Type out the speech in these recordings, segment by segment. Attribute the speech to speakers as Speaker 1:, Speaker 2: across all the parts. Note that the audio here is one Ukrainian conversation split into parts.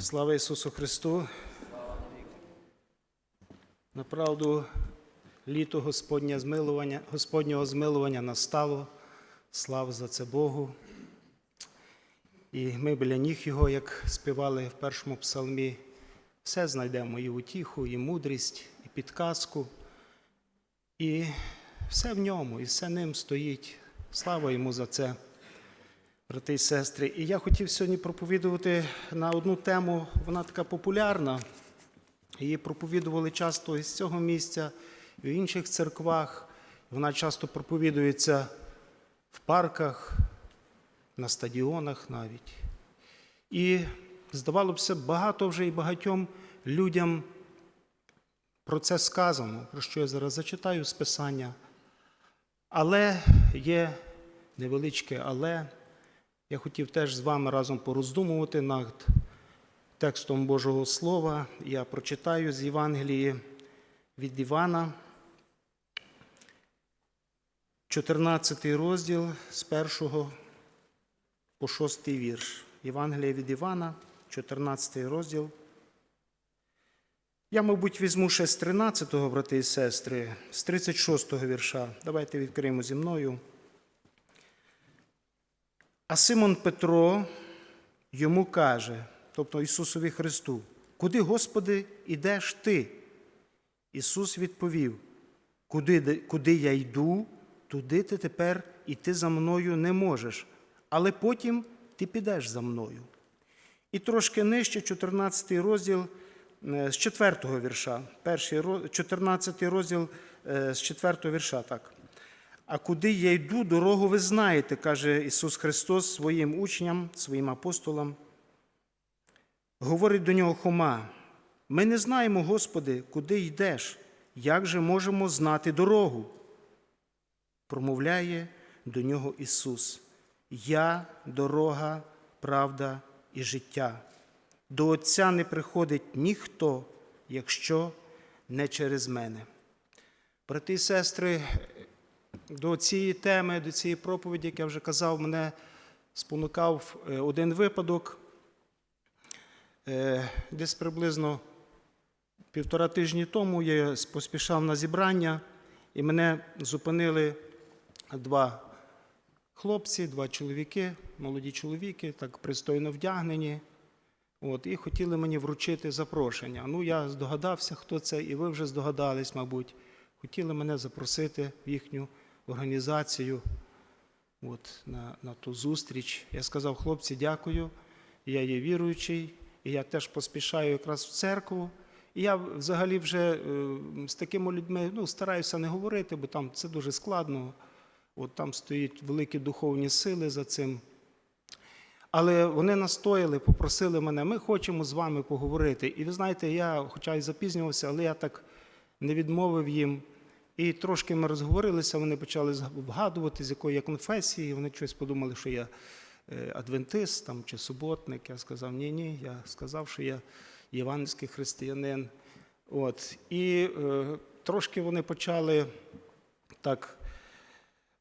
Speaker 1: Слава Ісусу Христу. Направду, літо Господнє змилування, Господнього змилування настало. Слава за це Богу. І ми біля ніг Його, як співали в першому псалмі, все знайдемо і утіху, і мудрість, і підказку. І все в ньому, і все ним стоїть. Слава йому за це, брати і сестри. І я хотів сьогодні проповідувати на одну тему, вона така популярна. Її проповідували часто із цього місця, в інших церквах. Вона часто проповідується в парках, на стадіонах навіть. І, здавалося б, багато вже і багатьом людям про це сказано, про що я зараз зачитаю з Писання. Але є невеличке але. Я хотів теж з вами разом пороздумувати над текстом Божого Слова. Я прочитаю з Євангелії від Івана, 14 розділ з 1 по 6 вірш. Євангелія від Івана, 14 розділ. Я, мабуть, візьму ще з 13-го, брати і сестри, з 36-го вірша. Давайте відкриємо зі мною. А Симон Петро йому каже, тобто Ісусові Христу, куди, Господи, ідеш ти? Ісус відповів, куди, куди я йду, туди ти тепер іти за мною не можеш, але потім ти підеш за мною. І трошки нижче, 14 розділ е, з 4 вірша, перший, роз- 14 розділ е, з 4 вірша, так. А куди я йду, дорогу ви знаєте, каже Ісус Христос своїм учням, своїм апостолам. Говорить до нього Хома, ми не знаємо, Господи, куди йдеш, як же можемо знати дорогу? Промовляє до нього Ісус. Я дорога, правда і життя. До Отця не приходить ніхто, якщо не через мене. Брати і сестри, до цієї теми, до цієї проповіді, як я вже казав, мене спонукав е, один випадок. Е, Десь приблизно півтора тижні тому я поспішав на зібрання, і мене зупинили два хлопці, два чоловіки, молоді чоловіки, так пристойно вдягнені. От, і хотіли мені вручити запрошення. Ну, я здогадався, хто це, і ви вже здогадались, мабуть. Хотіли мене запросити в їхню організацію от, на, на ту зустріч. Я сказав, хлопці, дякую. Я є віруючий, і я теж поспішаю якраз в церкву. І я взагалі вже е, з такими людьми ну, стараюся не говорити, бо там це дуже складно. От там стоять великі духовні сили за цим. Але вони настояли, попросили мене, ми хочемо з вами поговорити. І ви знаєте, я, хоча й запізнювався, але я так не відмовив їм. І трошки ми розговорилися, вони почали вгадувати, з якої я конфесії. Вони щось подумали, що я е, адвентист там, чи суботник. Я сказав, ні, ні, я сказав, що я євангельський християнин. От. І е, трошки вони почали так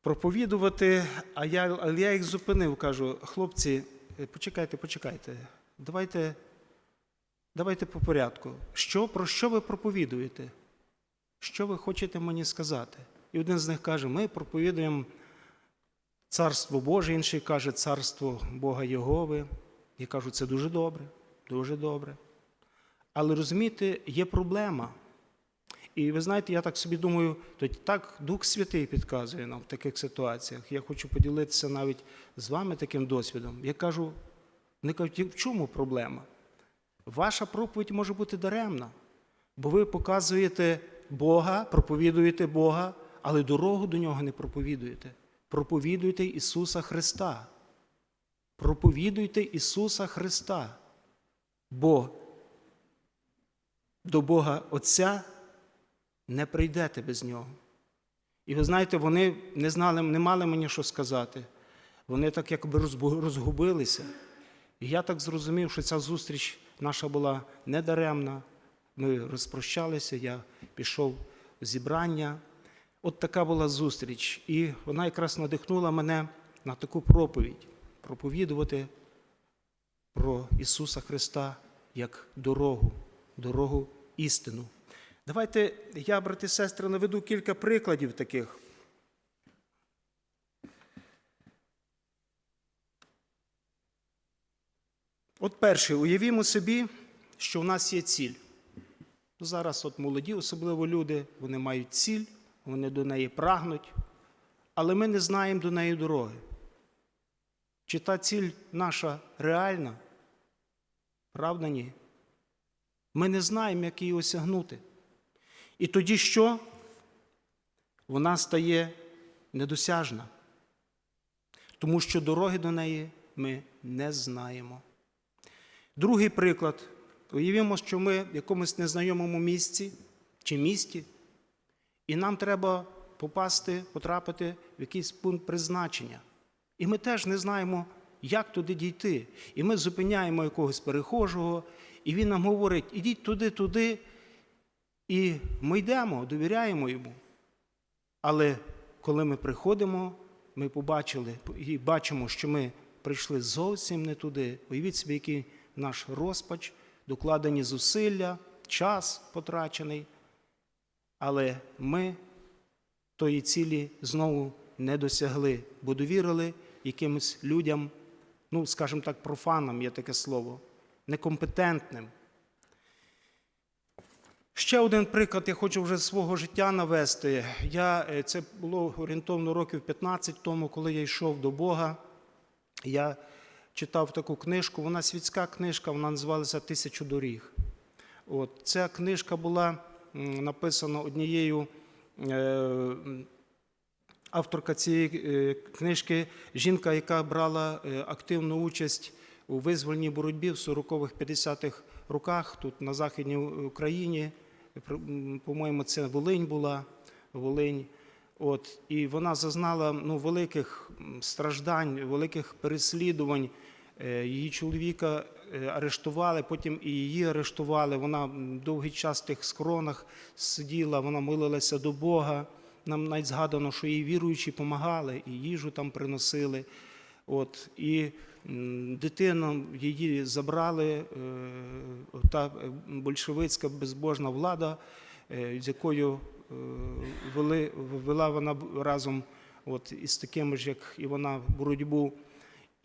Speaker 1: проповідувати, а я, але я їх зупинив, кажу, хлопці, е, почекайте, почекайте, давайте, давайте по порядку. Що, про що ви проповідуєте? Що ви хочете мені сказати? І один з них каже: ми проповідуємо Царство Боже, інший каже Царство Бога Єгови. Я кажу, це дуже добре, дуже добре. Але розумієте, є проблема. І ви знаєте, я так собі думаю, то так Дух Святий підказує нам в таких ситуаціях. Я хочу поділитися навіть з вами таким досвідом. Я кажу, вони кажуть, в чому проблема? Ваша проповідь може бути даремна, бо ви показуєте Бога, проповідуєте Бога, але дорогу до нього не проповідуєте. Проповідуйте Ісуса Христа. Проповідуйте Ісуса Христа. Бо до Бога Отця не прийдете без нього. І ви знаєте, вони не знали, не мали мені що сказати. Вони так якби розгубилися. І я так зрозумів, що ця зустріч наша була недаремна. Ми розпрощалися, я пішов в зібрання. От така була зустріч. І вона якраз надихнула мене на таку проповідь проповідувати про Ісуса Христа як дорогу, дорогу істину. Давайте я, брати і сестри, наведу кілька прикладів таких. От перше, уявімо собі, що в нас є ціль. Зараз от молоді, особливо люди, вони мають ціль, вони до неї прагнуть, але ми не знаємо до неї дороги. Чи та ціль наша реальна? Правда, ні. Ми не знаємо, як її осягнути. І тоді що? Вона стає недосяжна, тому що дороги до неї ми не знаємо. Другий приклад. Уявімо, що ми в якомусь незнайомому місці чи місті, і нам треба попасти, потрапити в якийсь пункт призначення. І ми теж не знаємо, як туди дійти. І ми зупиняємо якогось перехожого, і він нам говорить: ідіть туди, туди. І ми йдемо, довіряємо йому. Але коли ми приходимо, ми побачили і бачимо, що ми прийшли зовсім не туди. Уявіть собі, який наш розпач, докладені зусилля, час потрачений. Але ми тої цілі знову не досягли, бо довірили якимось людям, ну, скажімо так, профанам є таке слово, некомпетентним. Ще один приклад я хочу вже свого життя навести. Я, е, це було орієнтовно років 15 тому, коли я йшов до Бога. Я читав таку книжку, вона світська книжка, вона називалася Тисячу доріг. От, Ця книжка була написана однією е, авторка цієї е, книжки, жінка, яка брала е, активну участь у визвольній боротьбі в 40-х, 50-х роках тут на Західній Україні. По-моєму, це Волинь була. Волинь. От, і вона зазнала ну, великих страждань, великих переслідувань. Е, Її чоловіка е, арештували, потім і її арештували. Вона довгий час в тих скронах сиділа, вона молилася до Бога. Нам навіть згадано, що їй віруючі допомагали, і їжу там приносили. От, і дитину її забрали, е, та большевицька безбожна влада, з якою вели, вела вона разом от, із такими ж, як і вона, боротьбу.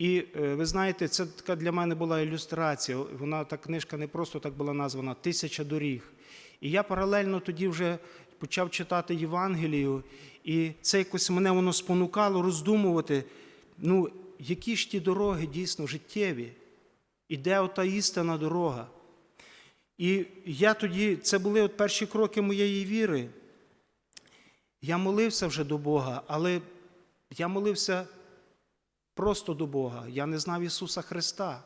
Speaker 1: І е, ви знаєте, це така для мене була ілюстрація. Вона та книжка не просто так була названа Тисяча доріг. І я паралельно тоді вже почав читати Євангелію, і це якось мене воно спонукало роздумувати, ну, які ж ті дороги дійсно життєві, і де ота істинна дорога. І я тоді, це були от перші кроки моєї віри. Я молився вже до Бога, але я молився просто до Бога. Я не знав Ісуса Христа.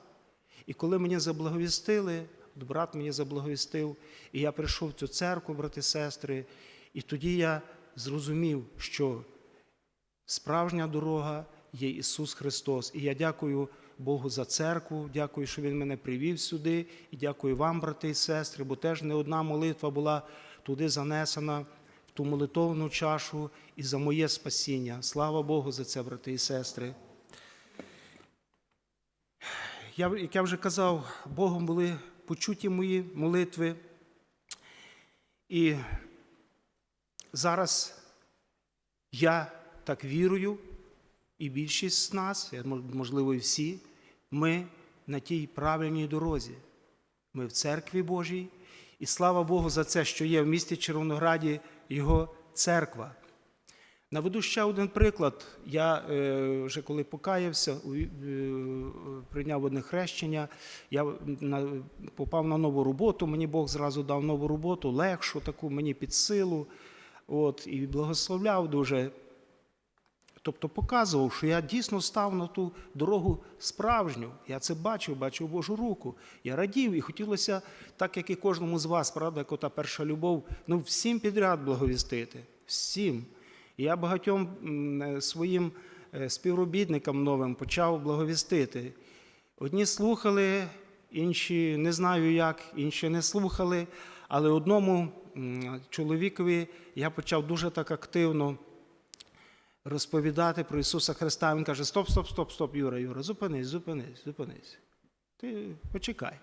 Speaker 1: І коли мені заблаговістили, брат мені заблаговістив, і я прийшов в цю церкву, брати і сестри, і тоді я зрозумів, що справжня дорога є Ісус Христос. І я дякую Богу за церкву, дякую, що Він мене привів сюди, і дякую вам, брати і сестри, бо теж не одна молитва була туди занесена, ту молитовну чашу і за моє спасіння. Слава Богу за це, брати і сестри. Я, як я вже казав, Богом були почуті мої молитви. І зараз я так вірую, і більшість з нас, можливо, і всі, ми на тій правильній дорозі. Ми в церкві Божій, і слава Богу за це, що є в місті Червонограді його церква. Наведу ще один приклад. Я е, вже коли покаявся, е, прийняв одне хрещення, я попав на нову роботу. Мені Бог зразу дав нову роботу, легшу, таку мені під силу. От, і благословляв дуже. Тобто показував, що я дійсно став на ту дорогу справжню. Я це бачив, бачив Божу руку. Я радів і хотілося, так як і кожному з вас, правда, як ота перша любов, ну всім підряд благовістити. Всім. І я багатьом е, своїм е, співробітникам новим почав благовістити. Одні слухали, інші не знаю як, інші не слухали. Але одному чоловікові я почав дуже так активно розповідати про Ісуса Христа. Він каже: Стоп, стоп, стоп, стоп, Юра, Юра, зупинись, зупинись, зупинись. Ти почекай.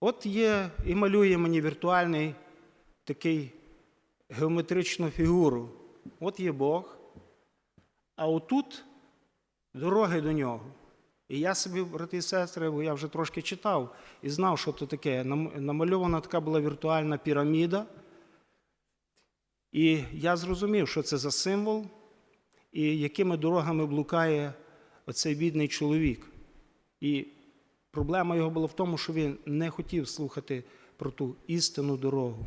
Speaker 1: От є і малює мені віртуальний такий геометричну фігуру. От є Бог, а отут дороги до нього. І я собі, брати і сестри, бо я вже трошки читав і знав, що це таке. Намальована така була віртуальна піраміда. І я зрозумів, що це за символ, і якими дорогами блукає оцей бідний чоловік. І проблема його була в тому, що він не хотів слухати про ту істинну дорогу.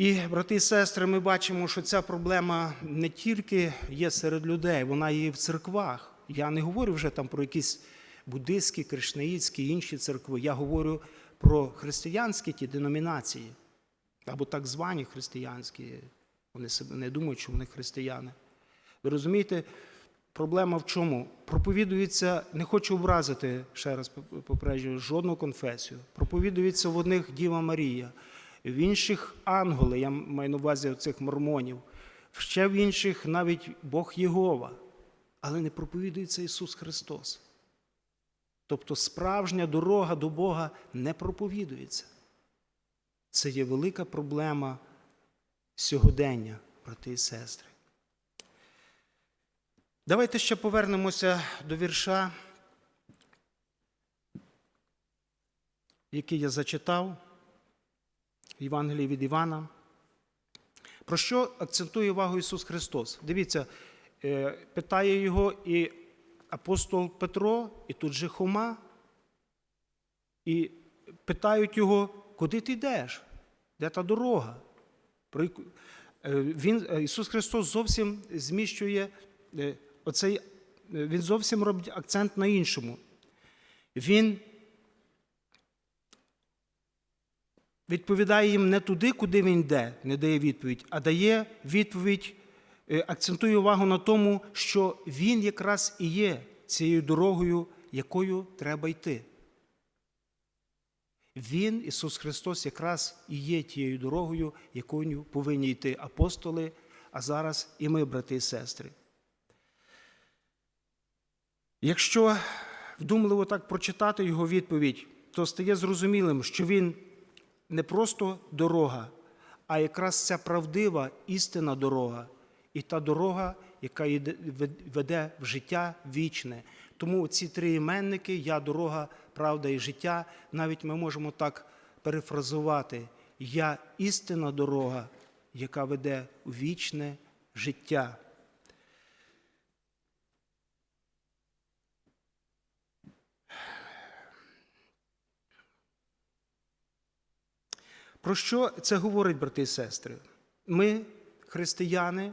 Speaker 1: І, брати і сестри, ми бачимо, що ця проблема не тільки є серед людей, вона є в церквах. Я не говорю вже там про якісь буддистські, кришнаїцькі, інші церкви. Я говорю про християнські ті деномінації, або так звані християнські. Вони себе не думають, що вони християни. Ви розумієте, проблема в чому? Проповідується, не хочу образити, ще раз попереджую, жодну конфесію. Проповідується в одних Діва Марія, в інших ангели, я маю на увазі цих мормонів, ще в інших навіть Бог Єгова. Але не проповідується Ісус Христос. Тобто справжня дорога до Бога не проповідується. Це є велика проблема сьогодення, брати і сестри. Давайте ще повернемося до вірша, який я зачитав Євангелії від Івана. Про що акцентує увагу Ісус Христос? Дивіться, е, питає його і апостол Петро, і тут же Хома, і питають його, куди ти йдеш? Де та дорога? Е, Він, е, Ісус Христос зовсім зміщує оцей, Він зовсім робить акцент на іншому. Він відповідає їм не туди, куди він йде, не дає відповідь, а дає відповідь, е, акцентує увагу на тому, що він якраз і є цією дорогою, якою треба йти. Він, Ісус Христос, якраз і є тією дорогою, якою повинні йти апостоли, а зараз і ми, брати і сестри. Якщо вдумливо так прочитати його відповідь, то стає зрозумілим, що він не просто дорога, а якраз ця правдива істинна дорога, і та дорога, яка веде в життя вічне. Тому ці три іменники Я дорога, правда і життя, навіть ми можемо так перефразувати. Я істинна дорога, яка веде у вічне життя. Про що це говорить, брати і сестри? Ми, християни,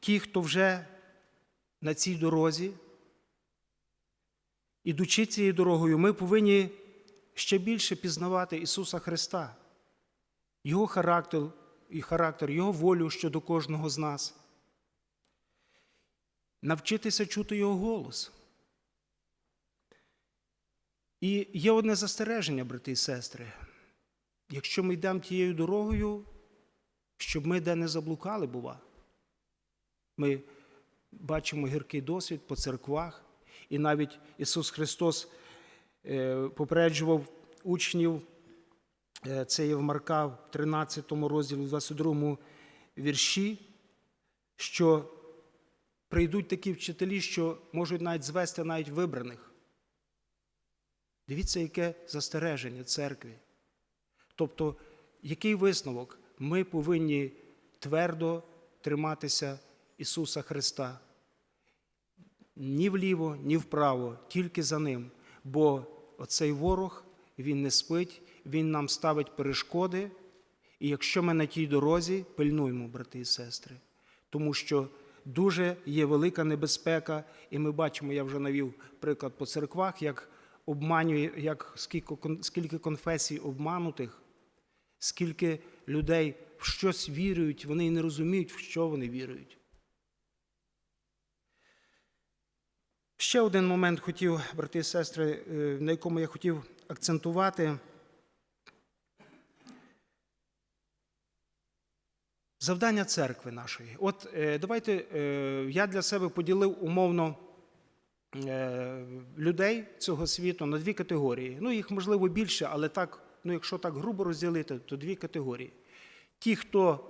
Speaker 1: ті, хто вже на цій дорозі, ідучи цією дорогою, ми повинні ще більше пізнавати Ісуса Христа, Його характер, і характер, Його волю щодо кожного з нас, навчитися чути Його голос. І є одне застереження, брати і сестри. Якщо ми йдемо тією дорогою, щоб ми де не заблукали, бува. Ми бачимо гіркий досвід по церквах, і навіть Ісус Христос е, попереджував учнів, е, це є в Марка в 13 розділі, в 22 вірші, що прийдуть такі вчителі, що можуть навіть звести навіть вибраних. Дивіться, яке застереження церкві. Тобто, який висновок? Ми повинні твердо триматися Ісуса Христа. Ні вліво, ні вправо, тільки за Ним. Бо оцей ворог, він не спить, він нам ставить перешкоди. І якщо ми на тій дорозі, пильнуємо, брати і сестри. Тому що дуже є велика небезпека, і ми бачимо, я вже навів приклад по церквах, як обманює, як скільки, скільки конфесій обманутих, скільки людей в щось вірують, вони і не розуміють, в що вони вірують. Ще один момент хотів, брати і сестри, е, на якому я хотів акцентувати. Завдання церкви нашої. От е, давайте е, я для себе поділив умовно людей цього світу на дві категорії. Ну, їх можливо більше, але так, ну, якщо так грубо розділити, то дві категорії. Ті, хто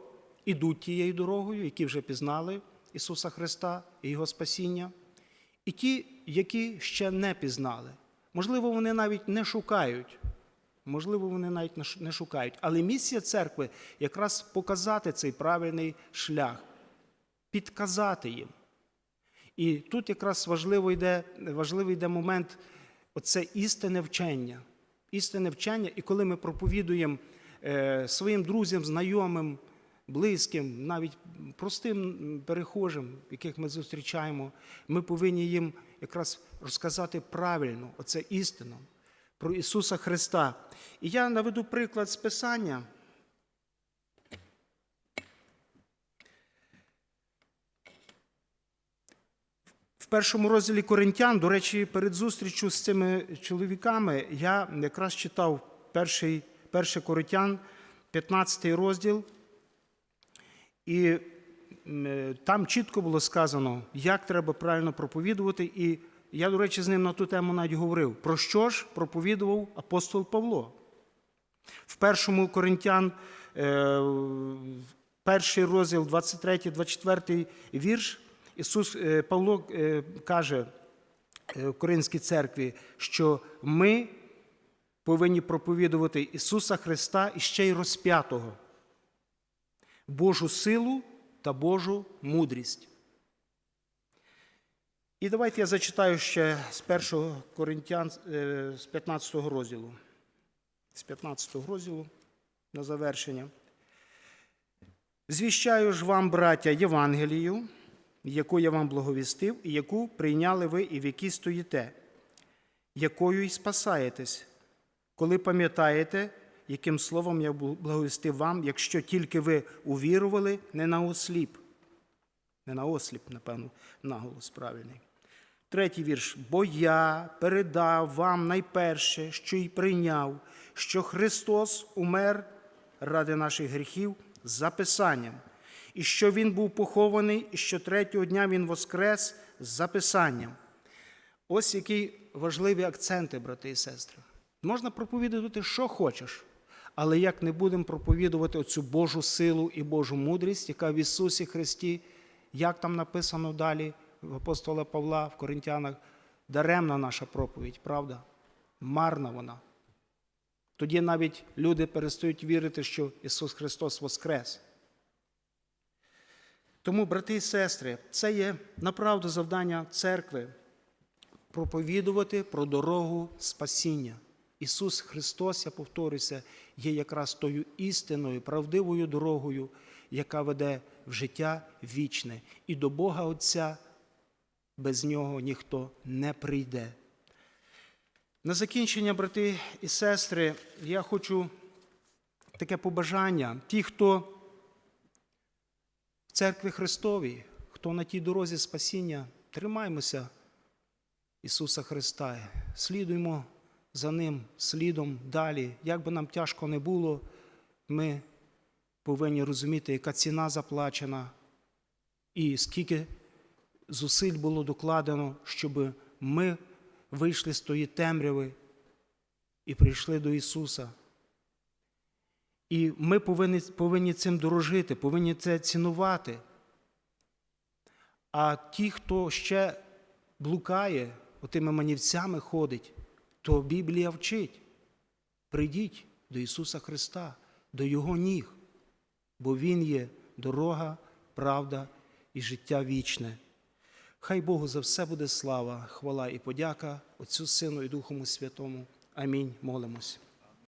Speaker 1: ідуть тією дорогою, які вже пізнали Ісуса Христа і Його спасіння, і ті, які ще не пізнали. Можливо, вони навіть не шукають. Можливо, вони навіть не не шукають. Але місія церкви якраз показати цей правильний шлях, підказати їм. І тут якраз важливо йде, важливий йде момент оце істинне вчення. Істинне вчення, і коли ми проповідуємо е, своїм друзям, знайомим, близьким, навіть простим перехожим, яких ми зустрічаємо, ми повинні їм якраз розказати правильно, оце істину про Ісуса Христа. І я наведу приклад з Писання. В першому розділі Коринтян, до речі, перед зустрічю з цими чоловіками я якраз читав перший, перший Коринтян, 15 розділ, і там чітко було сказано, як треба правильно проповідувати. І я, до речі, з ним на ту тему навіть говорив. Про що ж проповідував апостол Павло? В першому Коринтян, е, перший розділ, 23-24 вірш, Ісус е, Павло е, каже е, в Коринській церкві, що ми повинні проповідувати Ісуса Христа і ще й розп'ятого, Божу силу та Божу мудрість. І давайте я зачитаю ще з 1 Коринтян е, з 15 розділу. З 15 розділу на завершення. Звіщаю ж вам, браття, Євангелію, яку я вам благовістив, і яку прийняли ви і в якій стоїте, якою й спасаєтесь, коли пам'ятаєте, яким словом я благовістив вам, якщо тільки ви увірували не на осліп. Не на осліп, напевно, наголос правильний. Третій вірш. Бо я передав вам найперше, що й прийняв, що Христос умер ради наших гріхів за Писанням, і що Він був похований, і що третього дня Він воскрес за Писанням. Ось які важливі акценти, брати і сестри. Можна проповідувати, що хочеш, але як не будемо проповідувати оцю Божу силу і Божу мудрість, яка в Ісусі Христі, як там написано далі в апостола Павла в Коринтянах, даремна наша проповідь, правда? Марна вона. Тоді навіть люди перестають вірити, що Ісус Христос воскрес. Тому, брати і сестри, це є направду завдання церкви проповідувати про дорогу спасіння. Ісус Христос, я повторюся, є якраз тою істинною, правдивою дорогою, яка веде в життя вічне. І до Бога Отця без нього ніхто не прийде. На закінчення, брати і сестри, я хочу таке побажання. Ті, хто церкві Христовій, хто на тій дорозі спасіння, тримаймося Ісуса Христа, слідуймо за Ним слідом далі. Як би нам тяжко не було, ми повинні розуміти, яка ціна заплачена, і скільки зусиль було докладено, щоб ми вийшли з тої темряви і прийшли до Ісуса. І ми повинні, повинні цим дорожити, повинні це цінувати. А ті, хто ще блукає, отими манівцями ходить, то Біблія вчить. Прийдіть до Ісуса Христа, до Його ніг, бо Він є дорога, правда і життя вічне. Хай Богу за все буде слава, хвала і подяка Отцю Сину і Духому Святому. Амінь. Молимось.